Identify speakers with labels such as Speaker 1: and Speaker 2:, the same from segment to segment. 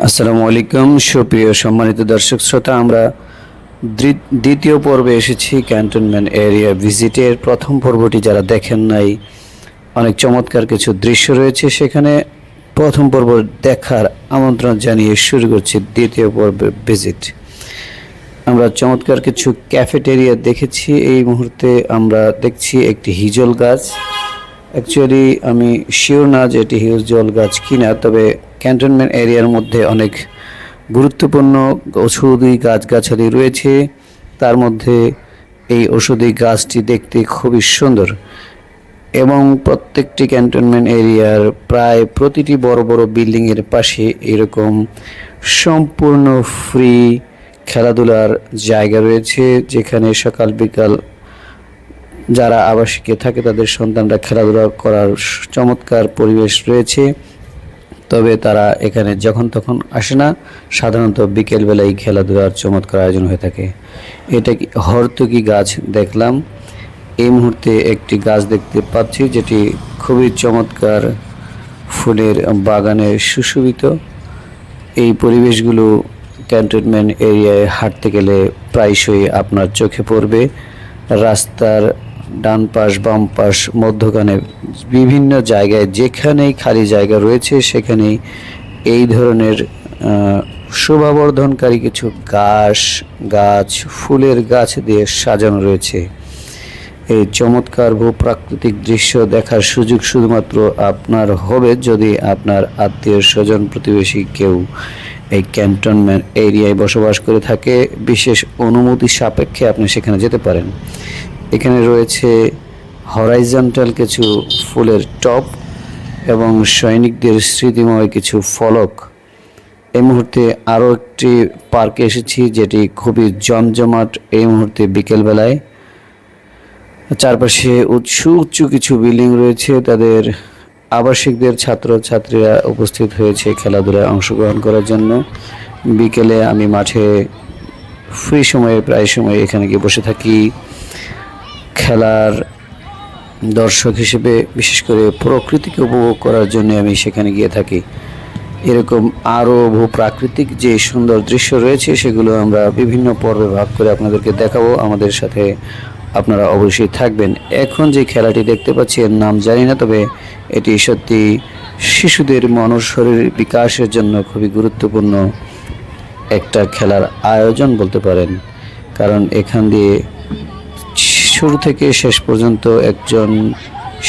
Speaker 1: আসসালামু আলাইকুম, সুপ্রিয় সম্মানিত দর্শক শ্রোতা, আমরা দ্বি- দ্বিতীয় পর্বে এসেছি ক্যান্টনমেন্ট এরিয়া ভিজিটের। প্রথম পর্বটি যারা দেখেন নাই, অনেক চমৎকার কিছু দৃশ্য রয়েছে। সেখানে প্রথম পর্ব দেখার আমন্ত্রণ জানিয়ে শুরু করছি দ্বিতীয় পর্বে ভিজিট। আমরা চমৎকার কিছু ক্যাফেটেরিয়া দেখেছি। এই মুহূর্তে আমরা দেখছি একটি হিজল গাছ। অ্যাকচুয়ালি আমি শিওর না যে এটি হিজল গাছ কিনা, তবে ক্যান্টনমেন্ট এরিয়ার মধ্যে অনেক গুরুত্বপূর্ণ ঔষধি গাছগাছালি রয়েছে। তার মধ্যে এই ঔষধি গাছটি দেখতে খুবই সুন্দর। এবং প্রত্যেকটি ক্যান্টনমেন্ট এরিয়ার প্রায় প্রতিটি বড় বড় বিল্ডিংয়ের পাশে এরকম সম্পূর্ণ ফ্রি খেলাধুলার জায়গা রয়েছে, যেখানে সকাল বিকাল যারা আবাসিকে থাকে, তাদের সন্তানরা খেলাধুলা করার চমৎকার পরিবেশ রয়েছে। তবে তারা এখানে যখন তখন আসে না। সাধারণত বিকেলবেলায় খেলাধুলার চমৎকার আয়োজন হয়ে থাকে। এটা কি হরতকি গাছ দেখলাম। এই মুহূর্তে একটি গাছ দেখতে পাচ্ছি, যেটি খুবই চমৎকার ফুলের বাগানে সুশোভিত। এই পরিবেশগুলো ক্যান্টনমেন্ট এরিয়ায় হাঁটতে গেলে প্রায়শই আপনার চোখে পড়বে। রাস্তার ডান পাশ, বাম পাশ, মধ্যখানে বিভিন্ন জায়গায় যেখানেই খালি জায়গা রয়েছে সেখানেই এই ধরনের শোভাবর্ধনকারী কিছু ঘাস, গাছ, ফুলের গাছ দিয়ে সাজানো রয়েছে। এই চমৎকার ভূপ্রাকৃতিক দৃশ্য দেখার সুযোগ শুধুমাত্র আপনার হবে যদি আপনার আত্মীয় স্বজন প্রতিবেশী কেউ এই ক্যান্টনমেন্ট এরিয়ায় বসবাস করে থাকে। বিশেষ অনুমতি সাপেক্ষে আপনি সেখানে যেতে পারেন। এখানে রয়েছে হরাইজন্টাল কিছু ফুলের টপ এবং সৈনিকদের স্মৃতিময় কিছু ফলক। এই মুহূর্তে আরও একটি পার্কে এসেছি যেটি খুবই জমজমাট এই মুহূর্তে বিকেলবেলায়। চারপাশে উঁচু উঁচু কিছু বিল্ডিং রয়েছে, তাদের আবাসিকদের ছাত্র ছাত্রীরা উপস্থিত হয়েছে খেলাধুলায় অংশগ্রহণ করার জন্য। বিকেলে আমি মাঠে ফ্রি সময়ে, প্রায় সময় এখানে গিয়ে বসে থাকি। খেলার দর্শক হিসেবে, বিশেষ করে প্রকৃতিকে উপভোগ করার জন্য আমি সেখানে গিয়ে থাকি। এরকম আরও বহু ভূপ্রাকৃতিক যে সুন্দর দৃশ্য রয়েছে, সেগুলো আমরা বিভিন্ন পর্বে ভাগ করে আপনাদেরকে দেখাবো। আমাদের সাথে আপনারা অবশ্যই থাকবেন। এখন যে খেলাটি দেখতে পাচ্ছি, এর নাম জানি না, তবে এটি সত্যি শিশুদের মন শরীর বিকাশের জন্য খুবই গুরুত্বপূর্ণ একটা খেলার আয়োজন বলতে পারেন। কারণ এখান দিয়ে শুরু থেকে শেষ পর্যন্ত একজন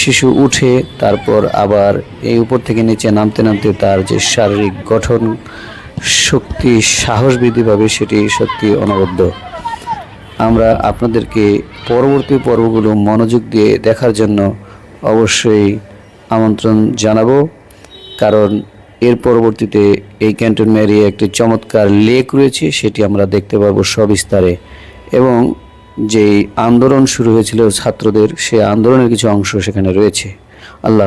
Speaker 1: শিশু উঠে, তারপর আবার এই উপর থেকে নিচে নামতে নামতে তার যে শারীরিক গঠন, শক্তি, সাহস বৃদ্ধি পাবে সেটি সত্যি অনবদ্য। আমরা আপনাদেরকে পরবর্তী পর্বগুলো মনোযোগ দিয়ে দেখার জন্য অবশ্যই আমন্ত্রণ জানাব। কারণ এর পরবর্তীতে এই ক্যান্টনমেন্ট এরিয়ায় একটি চমৎকার লেক রয়েছে, সেটি আমরা দেখতে পাবো সবিস্তারে। এবং যেই আন্দোলন শুরু হয়েছিল ছাত্রদের সে আন্দোলনের কিছু অংশ সেখানে রয়েছে। আল্লাহ